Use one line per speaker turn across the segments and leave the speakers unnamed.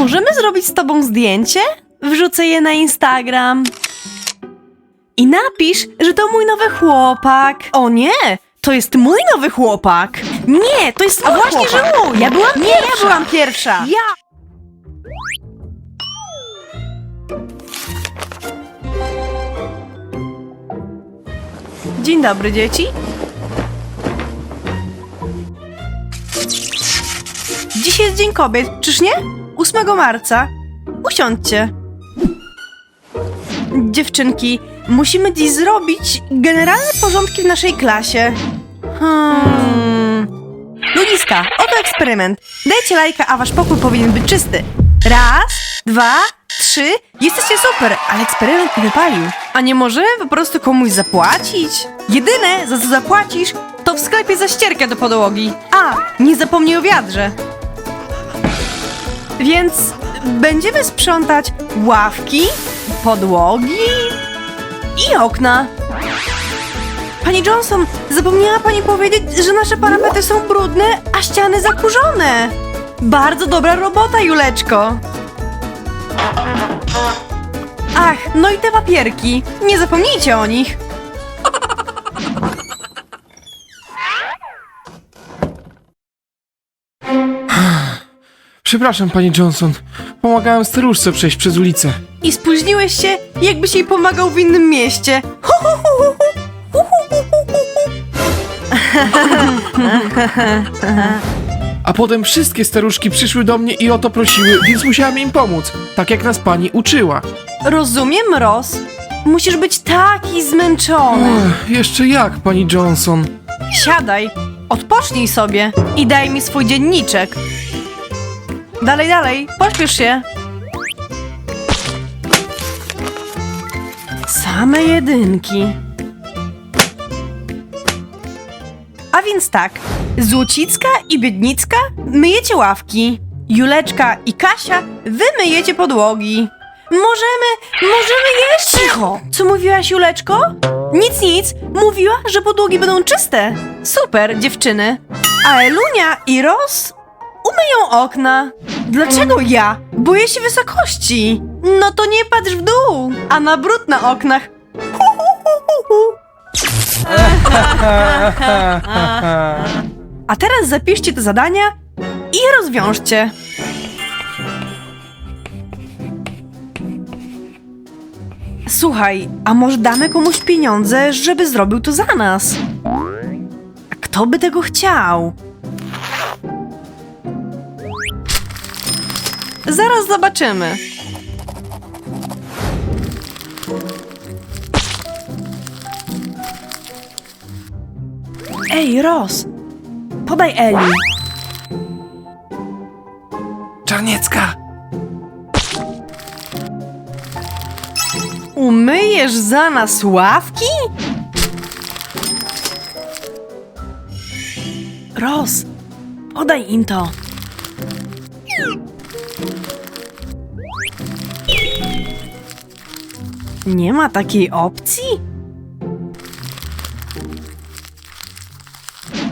możemy zrobić z tobą zdjęcie? Wrzucę je na Instagram. I napisz, że to mój nowy chłopak. O nie, to jest mój nowy chłopak. Nie, to jest
A właśnie,
chłopak.
że mój. Ja byłam
nie,
pierwsza.
ja byłam pierwsza.
Ja!
Dzień dobry, dzieci. Dziś jest Dzień Kobiet, czyż nie? 8 marca. Usiądźcie. Dziewczynki, musimy dziś zrobić generalne porządki w naszej klasie. Hmm. Ludziska, oto eksperyment. Dajcie lajka, a wasz pokój powinien być czysty. Raz, dwa, trzy. Jesteście super, ale eksperyment nie wypalił. A nie możemy po prostu komuś zapłacić? Jedyne, za co zapłacisz, to w sklepie za ścierkę do podłogi. A, nie zapomnij o wiadrze. Więc będziemy sprzątać ławki, podłogi i okna. Pani Johnson, zapomniała pani powiedzieć, że nasze parapety są brudne, a ściany zakurzone. Bardzo dobra robota, Juleczko. Ach, no i te papierki. Nie zapomnijcie o nich.
Przepraszam, panie Johnson. Pomagałem staruszce przejść przez ulicę.
I spóźniłeś się, jakbyś jej pomagał w innym mieście.
A potem wszystkie staruszki przyszły do mnie i o to prosiły, więc musiałam im pomóc, tak jak nas pani uczyła.
Rozumiem, Roz. Musisz być taki zmęczony.
Jeszcze jak, pani Johnson?
Siadaj, odpocznij sobie i daj mi swój dzienniczek. Dalej, dalej, pośpiesz się. Same jedynki. A więc tak, Złocicka i Biednicka myjecie ławki. Juleczka i Kasia, wy myjecie podłogi. Możemy, możemy jeszcze... Cicho! Co mówiłaś, Juleczko? Nic, nic. Mówiła, że podłogi będą czyste. Super, dziewczyny. A Elunia i Ros umyją okna. Dlaczego ja? Boję się wysokości. No to nie patrz w dół, a na brud na oknach. Hu, hu, hu, hu. A teraz zapiszcie te zadania i rozwiążcie. Słuchaj, a może damy komuś pieniądze, żeby zrobił to za nas? Kto by tego chciał? Zaraz zobaczymy. Ej, Ros, podaj Eli.
Czarniecka!
Umyjesz za nas ławki? Ros, podaj im to. Nie ma takiej opcji?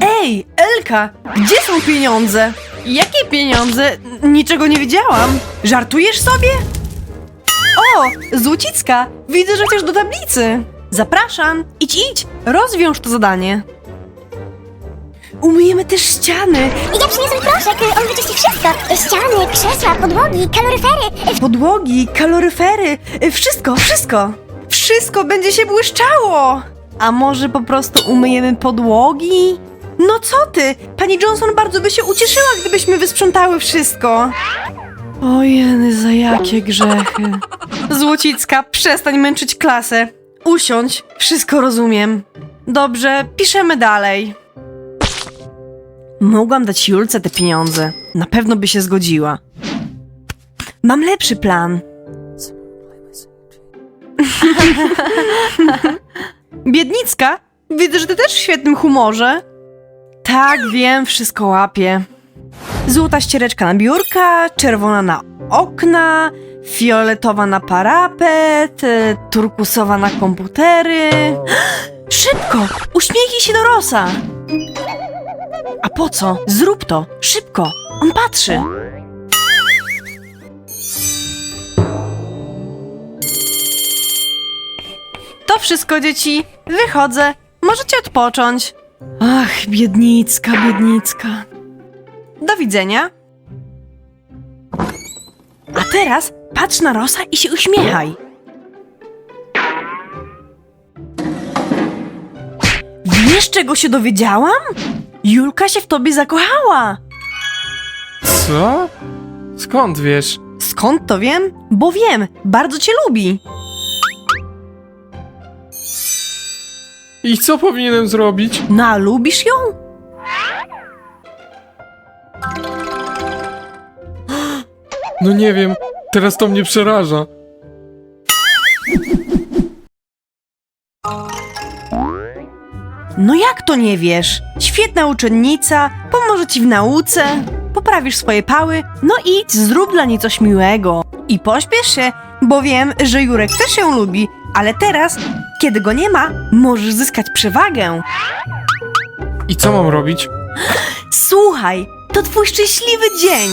Ej, Elka, gdzie są pieniądze? Jakie pieniądze? Niczego nie widziałam. Żartujesz sobie? O, Złocicka, widzę, że chcesz do tablicy. Zapraszam, idź, idź, rozwiąż to zadanie. Umyjemy też ściany,
Ja przyniosłem proszek, y, on wyczyści wszystko. Y, Ściany, krzesła, podłogi, kaloryfery. Y,
podłogi, kaloryfery, wszystko, wszystko. Wszystko będzie się błyszczało. A może po prostu umyjemy podłogi? No co ty? Pani Johnson bardzo by się ucieszyła, gdybyśmy wysprzątały wszystko. Ojeny, za jakie grzechy. Złocicka, przestań męczyć klasę. Usiądź, wszystko rozumiem. Dobrze, piszemy dalej. Mogłam dać Julce te pieniądze. Na pewno by się zgodziła. Mam lepszy plan. Biednicka, widzę, że ty też w świetnym humorze. Tak, wiem, wszystko łapię. Złota ściereczka na biurka, czerwona na okna, fioletowa na parapet, e, turkusowa na komputery. Szybko! Uśmiechnij się do Rosa! A po co? Zrób to! Szybko! On patrzy! To wszystko, dzieci. Wychodzę. Możecie odpocząć. Ach, biednicka, biednicka. Do widzenia. A teraz patrz na Rosa i się uśmiechaj. Wiesz, czego się dowiedziałam? Julka się w tobie zakochała.
Co? Skąd wiesz?
Skąd to wiem? Bo wiem, bardzo cię lubi.
I co powinienem zrobić?
No, a lubisz ją?
No nie wiem, teraz to mnie przeraża.
No jak to nie wiesz? Świetna uczennica, pomoże ci w nauce, poprawisz swoje pały, no idź, zrób dla niej coś miłego. I pośpiesz się, bo wiem, że Jurek też ją lubi, ale teraz, kiedy go nie ma, możesz zyskać przewagę.
I co mam robić?
Słuchaj, to twój szczęśliwy dzień.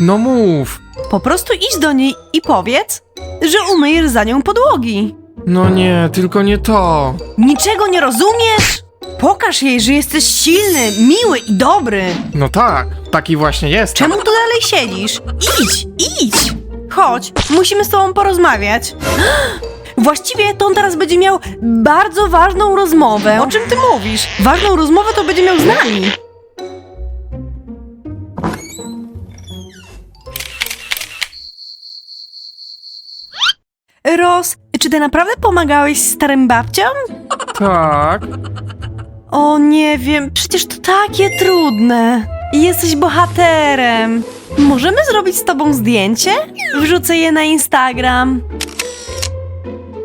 No mów.
Po prostu idź do niej i powiedz, że umyjesz za nią podłogi.
No nie, tylko nie to.
Niczego nie rozumiesz? Pokaż jej, że jesteś silny, miły i dobry.
No tak, taki właśnie jest.
Czemu tu dalej siedzisz? Idź, idź! Chodź, musimy z tobą porozmawiać. Właściwie to on teraz będzie miał bardzo ważną rozmowę. O czym ty mówisz? Ważną rozmowę to będzie miał z nami. Ros, czy ty naprawdę pomagałeś starym babciom?
Tak.
O, nie wiem, przecież to takie trudne. Jesteś bohaterem. Możemy zrobić z tobą zdjęcie? Wrzucę je na Instagram.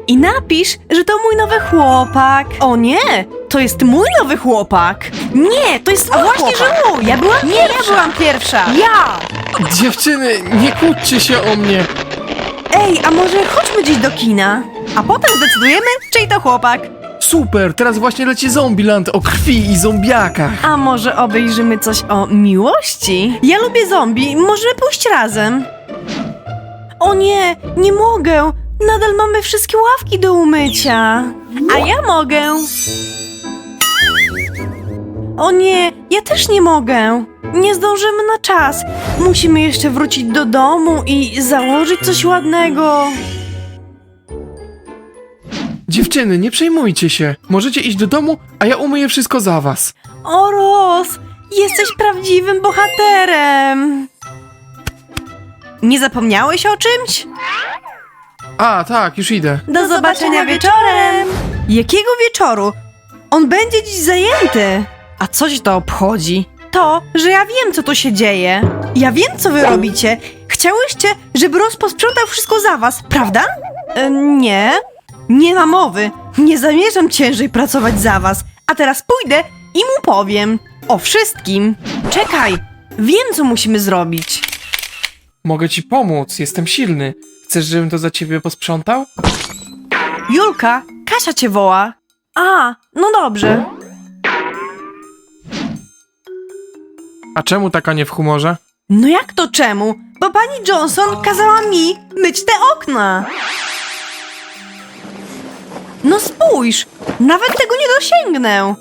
I napisz, że to mój nowy chłopak. O nie, to jest mój nowy chłopak. Nie, to jest A właśnie, że mój. Ja byłam nie, ja byłam pierwsza. Ja.
Dziewczyny, nie kłóćcie się o mnie.
Ej, a może chodźmy dziś do kina? A potem zdecydujemy, czyj to chłopak.
Super, teraz właśnie leci Zombieland o krwi i zombiakach.
A może obejrzymy coś o miłości? Ja lubię zombie, możemy pójść razem. O nie, nie mogę. Nadal mamy wszystkie ławki do umycia. A ja mogę. O nie, ja też nie mogę. Nie zdążymy na czas. Musimy jeszcze wrócić do domu i założyć coś ładnego.
Dziewczyny, nie przejmujcie się. Możecie iść do domu, a ja umyję wszystko za was.
O, Ros, jesteś prawdziwym bohaterem. Nie zapomniałeś o czymś?
A, tak, już idę.
Do, zobaczenia wieczorem. Jakiego wieczoru? On będzie dziś zajęty. A co ci to obchodzi? To, że ja wiem, co tu się dzieje. Ja wiem, co wy robicie. Chciałyście, żeby Ros posprzątał wszystko za was, prawda? E, nie. Nie ma mowy. Nie zamierzam ciężej pracować za was. A teraz pójdę i mu powiem. O wszystkim. Czekaj. Wiem, co musimy zrobić.
Mogę ci pomóc, jestem silny. Chcesz, żebym to za ciebie posprzątał?
Julka, Kasia cię woła. A, no dobrze.
A czemu taka nie w humorze?
No jak to czemu? Bo pani Johnson kazała mi myć te okna. No spójrz, nawet tego nie dosięgnę.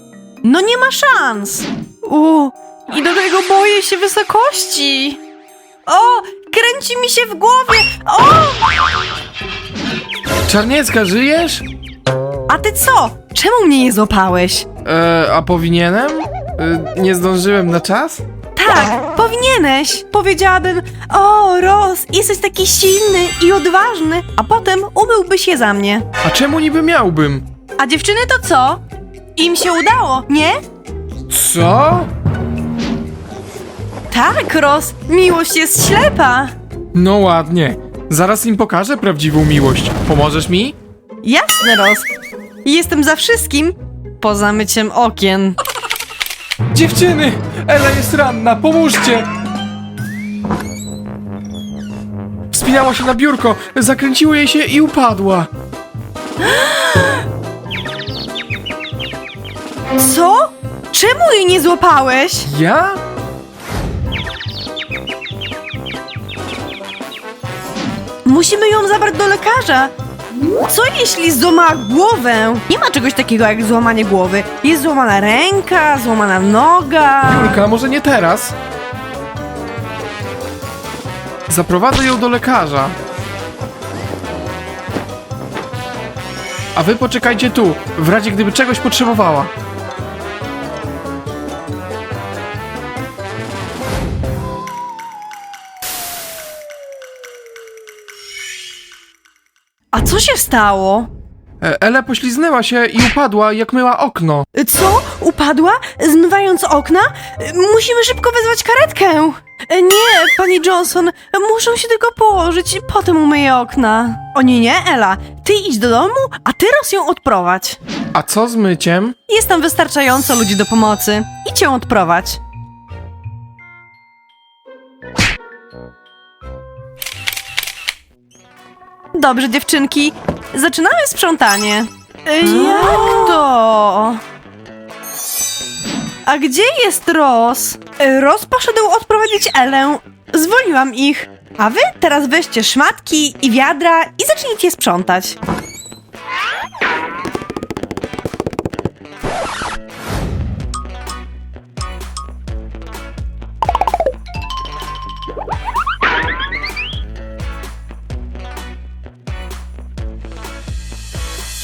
No nie ma szans. U, i do tego boję się wysokości. O, kręci mi się w głowie. O,
Czarniecka, żyjesz?
a ty co? Czemu mnie nie złapałeś?
E, a powinienem? E, nie zdążyłem na czas?
Tak, powinieneś. Powiedziałabym, o, Ros, jesteś taki silny i odważny, a potem umyłbyś je za mnie.
A czemu niby miałbym?
A dziewczyny to co? Im się udało, nie?
Co?
Tak, Ros, miłość jest ślepa.
No ładnie. Zaraz im pokażę prawdziwą miłość. Pomożesz mi?
Jasne, Ros. Jestem za wszystkim, poza myciem okien.
Dziewczyny! Ela jest ranna, pomóżcie! Wspinała się na biurko, zakręciło jej się i upadła.
Co? Czemu jej nie złapałeś?
Ja?
Musimy ją zabrać do lekarza. Co jeśli złamała głowę? Nie ma czegoś takiego jak złamanie głowy. Jest złamana ręka, złamana noga.
Julka, może nie teraz? Zaprowadzę ją do lekarza. A wy poczekajcie tu, w razie gdyby czegoś potrzebowała.
A co się stało?
E, Ele pośliznęła się i upadła, jak myła okno.
Co? Upadła? Zmywając okna? Musimy szybko wezwać karetkę. Nie, pani Johnson, muszą się tylko położyć, potem umyję okna. O nie, nie, Ela, ty idź do domu, a ty Ros ją odprowadź.
A co z myciem?
Jest tam wystarczająco ludzi do pomocy. Idź ją odprowadź. Dobrze, dziewczynki. Zaczynamy sprzątanie. Jak to? A gdzie jest Ros? Ros poszedł odprowadzić Elę. Zwolniłam ich. A wy teraz weźcie szmatki i wiadra i zacznijcie sprzątać.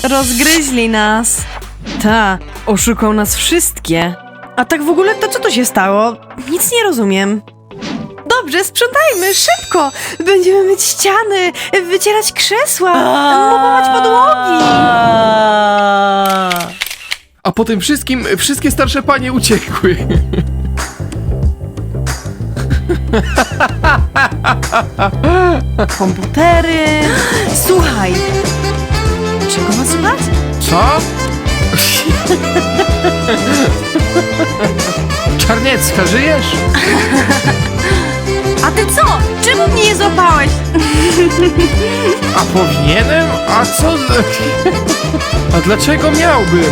Rozgryźli nas. Ta, oszukał nas wszystkie. A tak w ogóle to co tu się stało? Nic nie rozumiem. Dobrze, sprzątajmy, szybko! Będziemy myć ściany, wycierać krzesła, mopować podłogi.
A po tym wszystkim wszystkie starsze panie uciekły.
Komputery. Słuchaj.
Co? Czarniecka, żyjesz?
A ty co? Czemu mnie nie złapałeś?
A powinienem? A co z... A dlaczego miałbym?